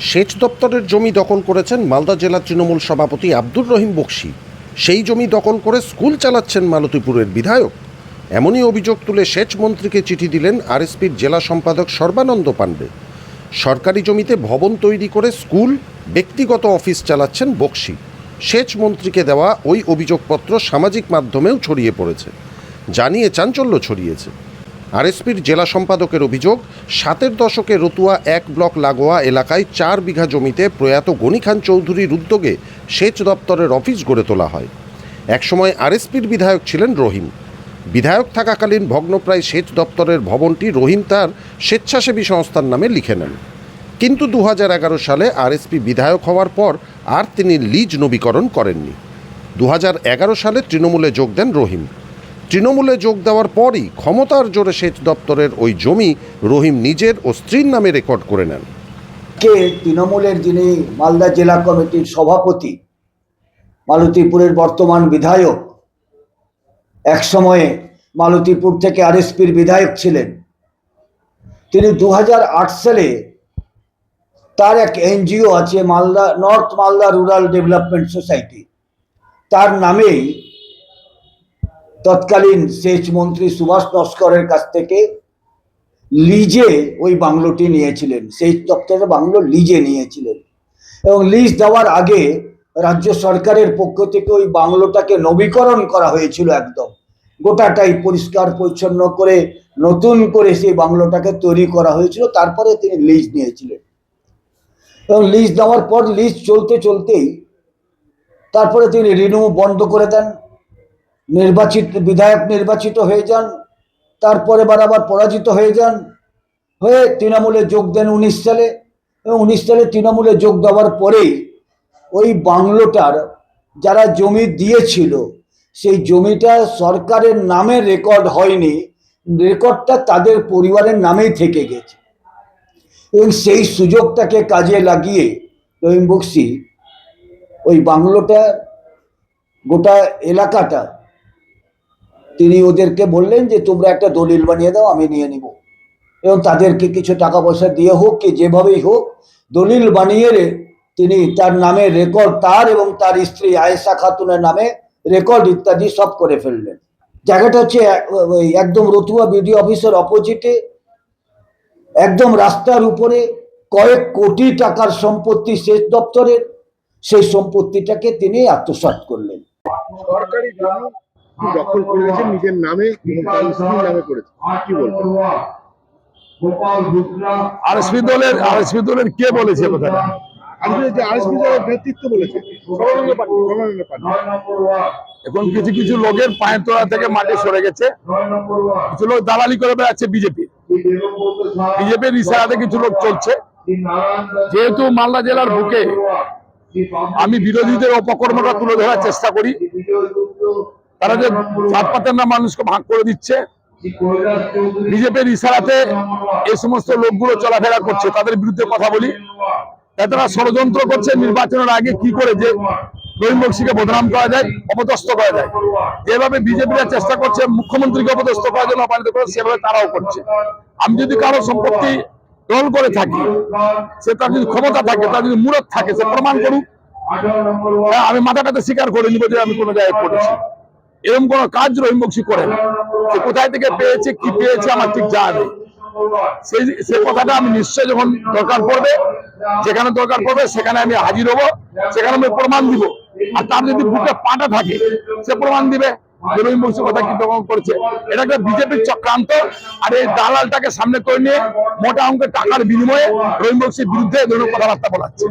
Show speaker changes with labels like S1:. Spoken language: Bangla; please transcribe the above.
S1: সেচ দপ্তরের জমি দখল করেছেন মালদা জেলার তৃণমূল সভাপতি আব্দুর রহিম বক্সি। সেই জমি দখল করে স্কুল চালাচ্ছেন মালতীপুরের বিধায়ক। এমনই অভিযোগ তুলে সেচ মন্ত্রীকে চিঠি দিলেন আরএসপির জেলা সম্পাদক সর্বানন্দ পাণ্ডে। সরকারি জমিতে ভবন তৈরি করে স্কুল, ব্যক্তিগত অফিস চালাচ্ছেন বক্সি। সেচ মন্ত্রীকে দেওয়া ওই অভিযোগপত্র সামাজিক মাধ্যমেও ছড়িয়ে পড়েছে। জানিয়ে চাঞ্চল্য ছড়িয়েছে। আরএসপির জেলা সম্পাদকের অভিযোগ, সাতের দশকে রতুয়া এক ব্লক লাগোয়া এলাকায় চার বিঘা জমিতে প্রয়াত গনি খান চৌধুরীর উদ্যোগে সেচ দপ্তরের অফিস গড়ে তোলা হয়। একসময় আরএসপির বিধায়ক ছিলেন রহিম। বিধায়ক থাকাকালীন ভগ্নপ্রায় সেচ দপ্তরের ভবনটি রহিম তার স্বেচ্ছাসেবী সংস্থার নামে লিখে নেন। কিন্তু দু এগারো সালে আরএসপি বিধায়ক হওয়ার পর আর তিনি লিজ নবীকরণ করেননি। দু হাজার এগারো সালে তৃণমূলে যোগ দেন রহিম। তৃণমূলে যোগ দেওয়ার পরই ক্ষমতার জোরে সেচ দপ্তরের ওই জমি রহিম নিজের ও স্ত্রীর নামে রেকর্ড করে নেন।
S2: কে? তৃণমূলের যিনি মালদা জেলা কমিটির সভাপতি, মালতীপুরের বর্তমান বিধায়ক, এক সময়ে মালতীপুর থেকে আরএসপির বিধায়ক ছিলেন। তিনি দু হাজার আট সালে তার এক এনজিও আছে Malda, north Malda rural development society. তার নামেই তৎকালীন সেচ মন্ত্রী সুভাষ নস্করের কাছ থেকে লিজে ওই বাংলোটি নিয়েছিলেন। সেই দপ্তরের বাংলো লিজে নিয়েছিলেন। এবং লিজ দেওয়ার আগে রাজ্য সরকারের পক্ষ থেকে ওই বাংলোটাকে নবীকরণ করা হয়েছিল একদম। গোটাটাই পরিষ্কার, পরিচ্ছন্ন করে নতুন করে সেই বাংলোটাকে তৈরি করা হয়েছিল। তারপরে তিনি লিজ নিয়েছিলেন। এবং লিজ দেওয়ার পর লিজ চলতে চলতেই তারপরে তিনি রিনিউ বন্ধ করে দেন। নির্বাচিত, বিধায়ক নির্বাচিত হয়ে যান, তারপরে বার আবার পরাজিত হয়ে যান, হয়ে তৃণমূলে যোগ দেন উনিশ সালে উনিশ সালে তৃণমূলে যোগ দেওয়ার পরেই ওই বাংলোটার যারা জমি দিয়েছিল, সেই জমিটা সরকারের নামে রেকর্ড হয়নি, রেকর্ডটা তাদের পরিবারের নামেই থেকে গেছে। এবং সেই সুযোগটাকে কাজে লাগিয়ে রহিম বক্সি ওই বাংলোটা গোটা এলাকাটা তিনি ওদেরকে বললেন যে, তোমরা একটা দলিল বানিয়ে দাও, আমি নিয়ে নিব। এবং তাদেরকে কিছু টাকা পয়সা দিয়ে হোক কি যেভাবেই হোক, দলিল বানিয়ে তিনি তার নামে রেকর্ড তার এবং তার স্ত্রী আয়েশা খাতুনের নামে রেকর্ড ইত্যাদি সব করে ফেললেন। জায়গাটা হচ্ছে একদম রতুয়া বিডিও অফিসের অপোজিটে। একদম রাস্তার উপরে কয়েক কোটি টাকার সম্পত্তি সেচ দপ্তরের। সেই সম্পত্তিটাকে তিনি আত্মসাৎ করলেন।
S3: সরকারি দখল করে রেখেছেন নিজের নামে স্ত্রীর নামে করেছে কি বলবেন
S4: আরএসপি দলের আরএসপি দলের কে বলেছে কথাটা?
S3: আজকে যে আরএসপি দলের নেতৃত্ব বলেছে।
S4: এখন কিছু কিছু লোকের পায়ের তোলা থেকে মাঠে সরে গেছে। কিছু লোক দালালি করে বেড়াচ্ছে বিজেপি। বিজেপির ইশারাতে কিছু লোক চলছে। যেহেতু মালদা জেলার বুকে আমি বিরোধীদের অপকর্মটা তুলে ধরার চেষ্টা করি। তারা যে জাতপাতের না মানুষকে ভাগ করে দিচ্ছে বিজেপির ইশারাতে এই সমস্ত লোকগুলো চলাফেরা করছে তাদের বিরুদ্ধে কথা বলি। তাই তারা ষড়যন্ত্র করছে নির্বাচনের আগে কি করে যে রহিম বক্সিকে বদনাম করা যায় অপদস্থ করা যায়। যেভাবে বিজেপিরা চেষ্টা করছে মুখ্যমন্ত্রীকে অপদস্থ করার জন্য অপমানিত করে সেভাবে তারাও করছে। আমি যদি কারও সম্পত্তি দল করে থাকি সে তার যদি ক্ষমতা থাকে তার যদি মূরত থাকে সে প্রমাণ করুক। হ্যাঁ, আমি মাথাটাতে স্বীকার করে নিব যে আমি কোনো জায়গায় করেছি এরকম কোন কাজ রহিম বক্সি করে না। সে কোথায় থেকে পেয়েছে, কি পেয়েছে, আমার ঠিক জানা নেই। সেই সে কথাটা আমি নিশ্চয় যখন দরকার পড়বে, যেখানে দরকার পড়বে, সেখানে আমি হাজির হব, সেখানে আমি প্রমাণ দিব। আর তার যদি বুকে পাটা থাকে, সে প্রমাণ দিবে রহিম বক্সি কথা কি দখল করেছে। এটা একটা বিজেপির চক্রান্ত, আর এই দালালটাকে সামনে করে নিয়ে মোটা অঙ্কের টাকার বিনিময়ে রহিম বক্সির বিরুদ্ধে ধরনের কথাবার্তা বলাচ্ছে।